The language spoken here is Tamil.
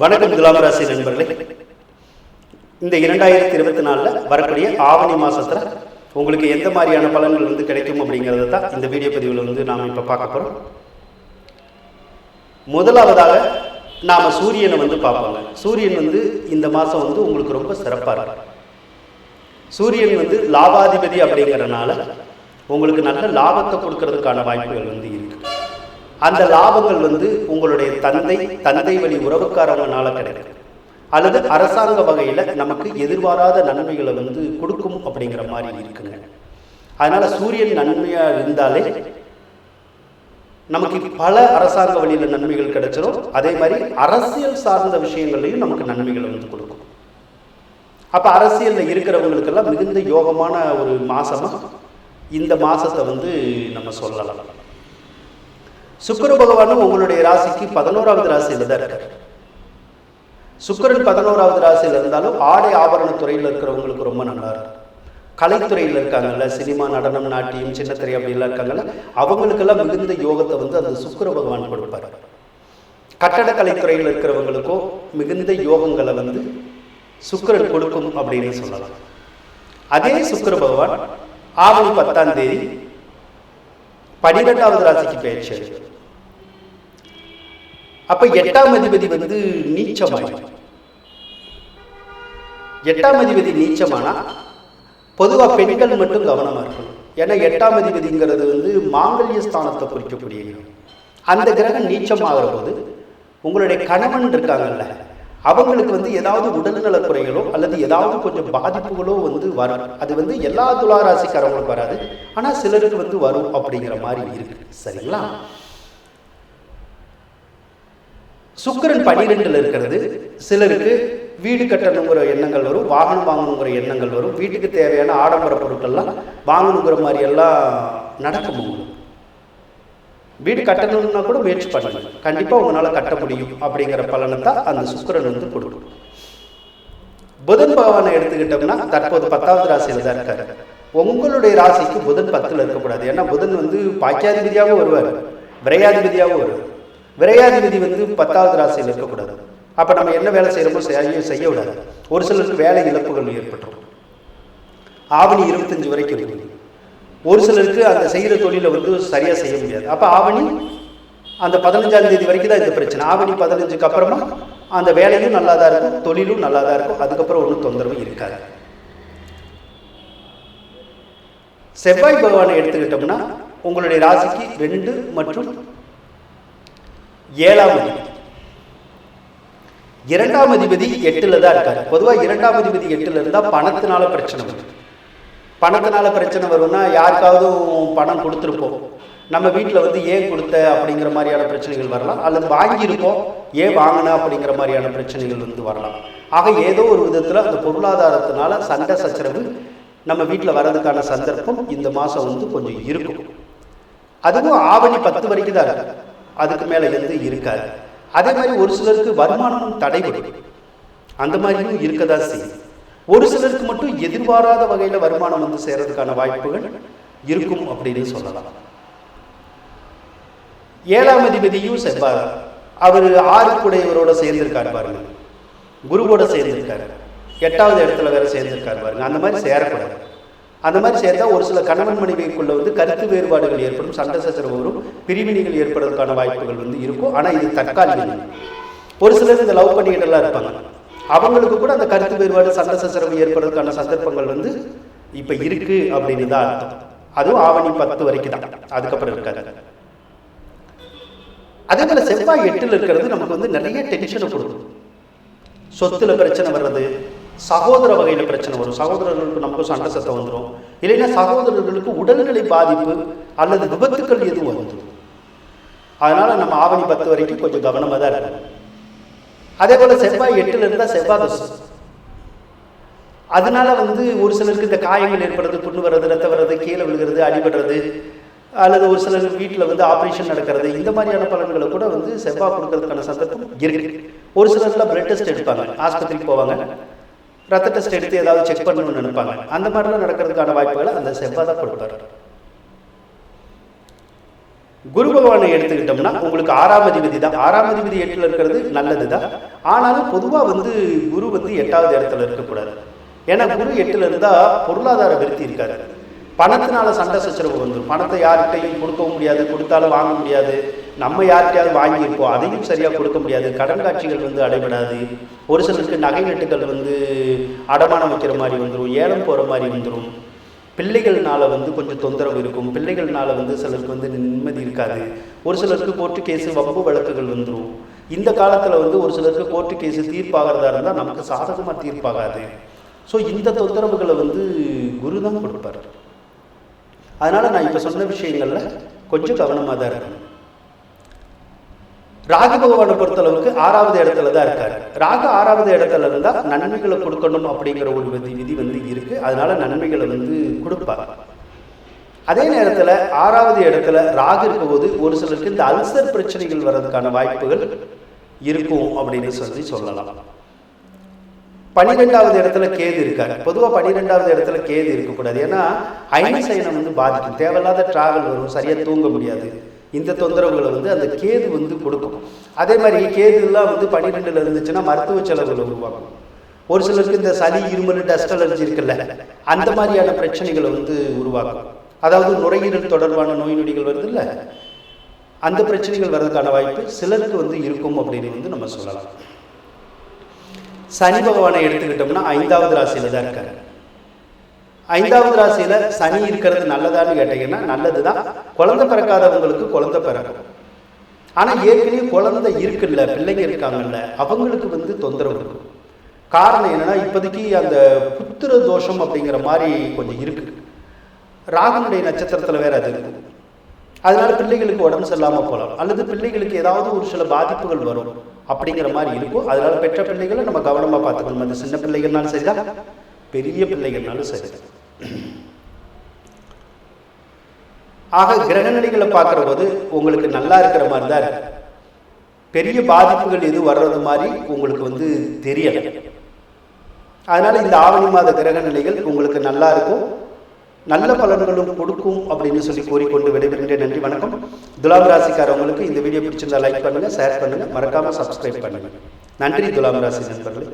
வணக்கம் துலாம் ராசி நண்பர்களே. இந்த இரண்டாயிரத்தி இருபத்தி நாலில் வரக்கூடிய ஆவணி மாதத்தில் உங்களுக்கு எந்த மாதிரியான பலன்கள் வந்து கிடைக்கும் அப்படிங்கிறத தான் இந்த வீடியோ பதிவில் வந்து நாம் இப்போ பார்க்க போகிறோம் முதலாவதாக நாம் சூரியனை வந்து பார்ப்போங்க. சூரியன் வந்து இந்த மாதம் வந்து உங்களுக்கு ரொம்ப சிறப்பாக இருக்கும் சூரியன் வந்து லாபாதிபதி அப்படிங்கிறனால உங்களுக்கு நல்ல லாபத்தை கொடுக்கறதுக்கான வாய்ப்புகள் வந்து இருக்குது அந்த லாபங்கள் வந்து உங்களுடைய தந்தை தந்தை வழி உறவுக்காரங்கனால கிடைக்கும். அல்லது அரசாங்க வகையில் நமக்கு எதிர்பாராத நன்மைகளை வந்து கொடுக்கும் அப்படிங்கிற மாதிரி இருக்குங்க. அதனால் சூரியன் நன்மையாக இருந்தாலே நமக்கு பல அரசாங்க வழியில் நன்மைகள் கிடைச்சிடும் அதே மாதிரி அரசியல் சார்ந்த விஷயங்கள்லையும் நமக்கு நன்மைகளை வந்து கொடுக்கும். அப்போ அரசியலில் இருக்கிறவங்களுக்கெல்லாம் மிகுந்த யோகமான ஒரு மாதமாக இந்த மாசத்தை வந்து நம்ம சொல்லலாம். சுக்கர பகவானும் உங்களுடைய ராசிக்கு பதினோராவது ராசியில் தான் இருக்கார். சுக்கரன் பதினோராவது ராசியில் இருந்தாலும் ஆடை ஆபரண துறையில் இருக்கிறவங்களுக்கு ரொம்ப நல்லா இருக்கும். கலைத்துறையில் இருக்காங்கல்ல சினிமா நடனம் நாட்டியம் சின்னத்திரை அப்படிலாம் இருக்காங்கல்ல அவங்களுக்கெல்லாம் மிகுந்த யோகத்தை வந்து அந்த சுக்கர பகவான் கொடுப்பார். கட்டடக்கலைத்துறையில் இருக்கிறவங்களுக்கும் மிகுந்த யோகங்களை வந்து சுக்கரன் கொடுக்கும் அப்படின்னு சொல்லலாம். அதே சுக்கர பகவான் ஆவணி பத்தாம் தேதி பனிரெண்டாவது ராசிக்கு அடையும் அப்ப எட்டாம் அதிபதி வந்து நீச்சமாயிடும் எட்டாம் அதிபதி நீச்சமானா? பொதுவா பெண்கள் மட்டும் கவனமா இருக்கணும். ஏன்னா எட்டாம் அதிபதிங்கிறது வந்து மாங்கல்ய ஸ்தானத்தை குறிக்கக்கூடிய. அந்த கிரகம் நீச்சமாகிற போது உங்களுடைய கணவன் இருக்காங்கல்ல அவங்களுக்கு வந்து ஏதாவது உடல்நல குறைகளோ அல்லது ஏதாவது கொஞ்சம் பாதிப்புகளோ வந்து வரும். அது வந்து எல்லா துளாராசிக்காரங்களுக்கும் வராது. ஆனால் சிலருக்கு வந்து வரும் அப்படிங்கிற மாதிரி இருக்கு. சரிங்களா? சுக்கிரன் பனிரெண்டுல இருக்கிறது. சிலருக்கு வீடு கட்டணுங்கிற எண்ணங்கள் வரும் வாகனம் வாங்கணுங்கிற எண்ணங்கள் வரும் வீட்டுக்கு தேவையான ஆடம்பர பொருட்கள்லாம் வாங்கணுங்கிற மாதிரி எல்லாம் நடக்க முடியும் வீடு கட்டணும்னா கூட முயற்சி பண்ணுங்க. கண்டிப்பாக உங்களால் கட்ட முடியும் அப்படிங்கிற பலனை தான் அந்த சுக்கரன் வந்து கொடுக்கும். புதன் பகவானை எடுத்துக்கிட்டோம்னா தற்போது பத்தாவது ராசியில் தான் இருக்காரு. உங்களுடைய ராசிக்கு புதன் பத்தில் இருக்கக்கூடாது. ஏன்னா புதன் வந்து பாக்கியாதிபதியாகவும் வருவார். விரையாதிபதியாகவும் வருவார். விரையாதிபதி வந்து பத்தாவது ராசியில் இருக்கக்கூடாது. அப்போ நம்ம என்ன வேலை செய்கிறோமோ செய்ய செய்ய விடாது. ஒரு சிலருக்கு வேலை இழப்புகள் ஏற்பட்டுரும். ஆவணி இருபத்தஞ்சு வரைக்கும் இருக்குது ஒரு சிலருக்கு அந்த செய்கிற தொழிலை வந்து சரியாக செய்ய முடியாது. அப்போ ஆவணி அந்த பதினஞ்சாம் தேதி வரைக்கும் தான் இந்த பிரச்சனை. ஆவணி பதினஞ்சுக்கு அப்புறமா அந்த வேலையும் நல்லா தான் இருக்கும் தொழிலும் நல்லா தான் இருக்கும். அதுக்கப்புறம் ஒன்றும் தொந்தரவு இருக்காது. செவ்வாய் பகவானை எடுத்துக்கிட்டோம்னா உங்களுடைய ராசிக்கு ரெண்டு மற்றும் ஏழாம் அதிபதி. இரண்டாம் அதிபதி எட்டில் தான் இருக்காரு. பொதுவாக இரண்டாம் அதிபதி எட்டில் இருந்தால் பணத்தினால பிரச்சனை வரும். பணத்தினால பிரச்சனை வரும்னா யாருக்காவது பணம் கொடுத்துருப்போம். நம்ம வீட்டில் வந்து ஏன் கொடுத்த அப்படிங்கிற மாதிரியான பிரச்சனைகள் வரலாம். அல்லது வாங்கியிருக்கோம் ஏன் வாங்கின அப்படிங்கிற மாதிரியான பிரச்சனைகள் வந்து வரலாம். ஆக ஏதோ ஒரு விதத்தில் அந்த பொருளாதாரத்தினால சண்டை சச்சரவு நம்ம வீட்டில் வர்றதுக்கான சந்தர்ப்பம் இந்த மாதம் வந்து கொஞ்சம் இருக்கும். அதுவும் ஆவணி பத்து வரைக்கும் தான் இருக்கு. அதுக்கு மேலே இருந்து இருக்காது. அதே மாதிரி ஒரு சிலருக்கு வருமானமும் தடைபடும். அந்த மாதிரியும் இருக்கதான் செய்யும். ஒரு சிலருக்கு மட்டும் எதிர்பாராத வகையில் வருமானம் வந்து சேர்றதுக்கான வாய்ப்புகள் இருக்கும் அப்படின்னு சொல்லலாம். ஏழாம் அதிபதியும் செவ்வாய். அவர் ஆறு சேர்ந்திருக்காரு பாருங்க. குருவோட சேர்ந்திருக்காரு. எட்டாவது இடத்துல வேற சேர்ந்திருக்காரு பாருங்க. அந்த மாதிரி சேரக்கூடாது. அந்த மாதிரி சேர்த்தா ஒரு சில கணவன் மனைவிக்குள்ள வந்து கருத்து வேறுபாடுகள் ஏற்படும் சண்டை சச்சரவு வரும் பிரிவினைகள் ஏற்படுறதுக்கான வாய்ப்புகள் வந்து இருக்கும். ஆனால் இது தற்காலிகம். ஒரு சிலர் இந்த லவ் பண்ணிக்கிட்டு எல்லாம் இருப்பாங்க. அவங்களுக்கு கூட அந்த கருத்து வேறுபாடு சண்டை சச்சரவு ஏற்படுறதுக்கான சந்தர்ப்பங்கள் வந்து இப்ப இருக்கு அப்படின்னு தான் அர்த்தம். அதுவும் ஆவணி பத்து வரைக்கும் தான் அதுக்கப்புறம் இருக்காது. அதே போல செவ்வாய் எட்டுல இருக்கிறது நமக்கு வந்து நிறைய டென்ஷனை கொடுக்கும். சொத்துல பிரச்சனை வர்றது சகோதர வகையில பிரச்சனை வரும். சகோதரர்களுக்கு நமக்கு சண்டை சத்தம் வந்துடும் இல்லைன்னா சகோதரர்களுக்கு உடல்நிலை பாதிப்பு அல்லது விபத்துக்கள் எதுவும் வந்துடும் அதனால நம்ம ஆவணி பத்து வரைக்கும் கொஞ்சம் கவனமாக தான் இருக்கணும். அதே போல செவ்வாய் எட்டுல இருந்தா செவ்வாய் தோஷம். அதனால வந்து ஒரு சிலருக்கு இந்த காயங்கள் ஏற்படுறது புண்ணு வர்றது ரத்தம் வர்றது கீழே விழுகிறது அடிபடுறது அல்லது ஒரு சிலர் வீட்டில் வந்து ஆப்ரேஷன் நடக்கிறது இந்த மாதிரியான பலன்களை கூட வந்து செவ்வாய் கொடுக்கறதுக்கான சந்தர்ப்பம் இருக்கு. ஒரு சிலர்லாம் பிளட் டெஸ்ட் எடுப்பாங்க. ஆஸ்பத்திரிக்கு போவாங்க. ரத்த டெஸ்ட் எடுத்து ஏதாவது செக் பண்ணணும்னு நினைப்பாங்க. அந்த மாதிரிலாம் நடக்கிறதுக்கான வாய்ப்புகளை அந்த செவ்வாய் தான் கொடுப்பாரு. குரு பகவானை எடுத்துக்கிட்டோம்னா உங்களுக்கு ஆறாம் அதிபதி தான். ஆறாம் அதிபதி எட்டில் இருக்கிறது நல்லது தான் ஆனாலும் பொதுவாக வந்து குரு வந்து எட்டாவது இடத்துல இருக்கக்கூடாது. ஏன்னா குரு எட்டில் இருந்தால் பொருளாதார விருத்தி இருக்காது. பணத்தினால சண்டை சச்சரவு வந்துடும் பணத்தை யார்கிட்டையும் கொடுக்கவும் முடியாது. கொடுத்தாலும் வாங்க முடியாது. நம்ம யார்கிட்டயாவது வாங்கியிருப்போம். அதையும் சரியாக கொடுக்க முடியாது. கடன் காட்சிகள் வந்து அடைபடாது. ஒரு சிலருக்கு நகை நட்டுகள் வந்து அடமானம் வைக்கிற மாதிரி வந்துடும் ஏலம் போகிற மாதிரி வந்துடும் பிள்ளைகள்னால வந்து கொஞ்சம் தொந்தரவு இருக்கும். பிள்ளைகள்னால வந்து சிலருக்கு வந்து நிம்மதி இருக்காது. ஒரு சிலருக்கு கோர்ட்டு கேஸு வம்பு வழக்குகள் வந்துடும் இந்த காலத்தில் வந்து ஒரு சிலருக்கு கோர்ட்டு கேஸு தீர்ப்பாகிறதா இருந்தால் நமக்கு சாதகமாக தீர்ப்பாகாது. ஸோ இந்த தொந்தரவுகளை வந்து குரு தான் கொடுப்பார். அதனால் நான் இப்போ சொன்ன விஷயங்களில் கொஞ்சம் கவனமாக தான் இருக்கணும். ராகு பகவானை பொறுத்தளவுக்கு ஆறாவது இடத்துல தான் இருக்காரு. ராகு ஆறாவது இடத்துல இருந்தால் நன்மைகளை கொடுக்கணும் அப்படிங்கிற ஒரு விதி விதி வந்து இருக்கு. அதனால நன்மைகளை வந்து கொடுப்பார். அதே நேரத்தில் ஆறாவது இடத்துல ராகு இருக்கும்போது ஒரு சிலருக்கு இந்த அல்சர் பிரச்சனைகள் வர்றதுக்கான வாய்ப்புகள் இருக்கும் அப்படின்னு சொல்லி சொல்லலாம். பன்னிரெண்டாவது இடத்துல கேது இருக்காரு. பொதுவாக பன்னிரெண்டாவது இடத்துல கேது இருக்கக்கூடாது. ஏன்னா சைனம் வந்து பாதிக்கும். தேவையில்லாத டிராவல் வரும். சரியாக தூங்க முடியாது. இந்த தொந்தரவுகளை வந்து அந்த கேது வந்து கொடுக்கும். அதே மாதிரி கேதுலாம் வந்து பன்னிரெண்டில் இருந்துச்சுன்னா மருத்துவ செலவுகளை உருவாக்கும். ஒரு சிலருக்கு இந்த சளி இருமல் டஸ்ட் அலர்ஜி இருக்குல்ல அந்த மாதிரியான பிரச்சனைகளை வந்து உருவாக்கும். அதாவது நுரையீரல் தொடர்பான நோய் நொடிகள் வருது இல்லை அந்த பிரச்சனைகள் வர்றதுக்கான வாய்ப்பு சிலருக்கு வந்து இருக்கும் அப்படின்னு வந்து நம்ம சொல்லலாம். சனி பகவானை எடுத்துக்கிட்டோம்னா ஐந்தாவது ராசியில் தான் இருக்காரு. ஐந்தாவது ராசியில சனி இருக்கிறது நல்லதான்னு கேட்டீங்கன்னா நல்லது தான் குழந்தை பிறக்காதவங்களுக்கு குழந்தை பிறக்கும். ஆனால் ஏற்கனவே குழந்தை இருக்குல்ல பிள்ளைங்க இருக்காங்கல்ல அவங்களுக்கு வந்து தொந்தரவு இருக்கும். காரணம் என்னன்னா இப்போதைக்கு அந்த புத்திர தோஷம் அப்படிங்கிற மாதிரி கொஞ்சம் இருக்கு. ராகனுடைய நட்சத்திரத்தில் வேற அது இருக்கு அதனால பிள்ளைகளுக்கு உடம்பு சரியில்லாமல் போகலாம். அல்லது பிள்ளைகளுக்கு ஏதாவது ஒரு சில பாதிப்புகள் வரும் அப்படிங்கிற மாதிரி இருக்கும். அதனால பெற்ற பிள்ளைகளை நம்ம கவனமாக பார்த்துக்கணும். அந்த சின்ன பிள்ளைகள்னாலும் சரிதான். பெரிய பிள்ளைகள்னாலும் சரி ஆக கிரகநிலைகளை பார்க்குற போது உங்களுக்கு நல்லா இருக்கிற மாதிரி தான் இருக்கு. பெரிய பாதிப்புகள் எதுவும் வர்றது மாதிரி உங்களுக்கு வந்து தெரியல. அதனால் இந்த ஆவணி மாத கிரக நிலைகள் உங்களுக்கு நல்லா இருக்கும். நல்ல பலன்களும் கொடுக்கும் அப்படின்னு சொல்லி கூறிக்கொண்டு விடைபெறுகின்றேன். நன்றி வணக்கம். துலாம் ராசிக்காரவங்களுக்கு இந்த வீடியோ பிடிச்சிருந்தா லைக் பண்ணுங்க ஷேர் பண்ணுங்கள் மறக்காமல் சப்ஸ்கிரைப் பண்ணுங்கள் நன்றி துலாம் ராசி நண்பர்களே.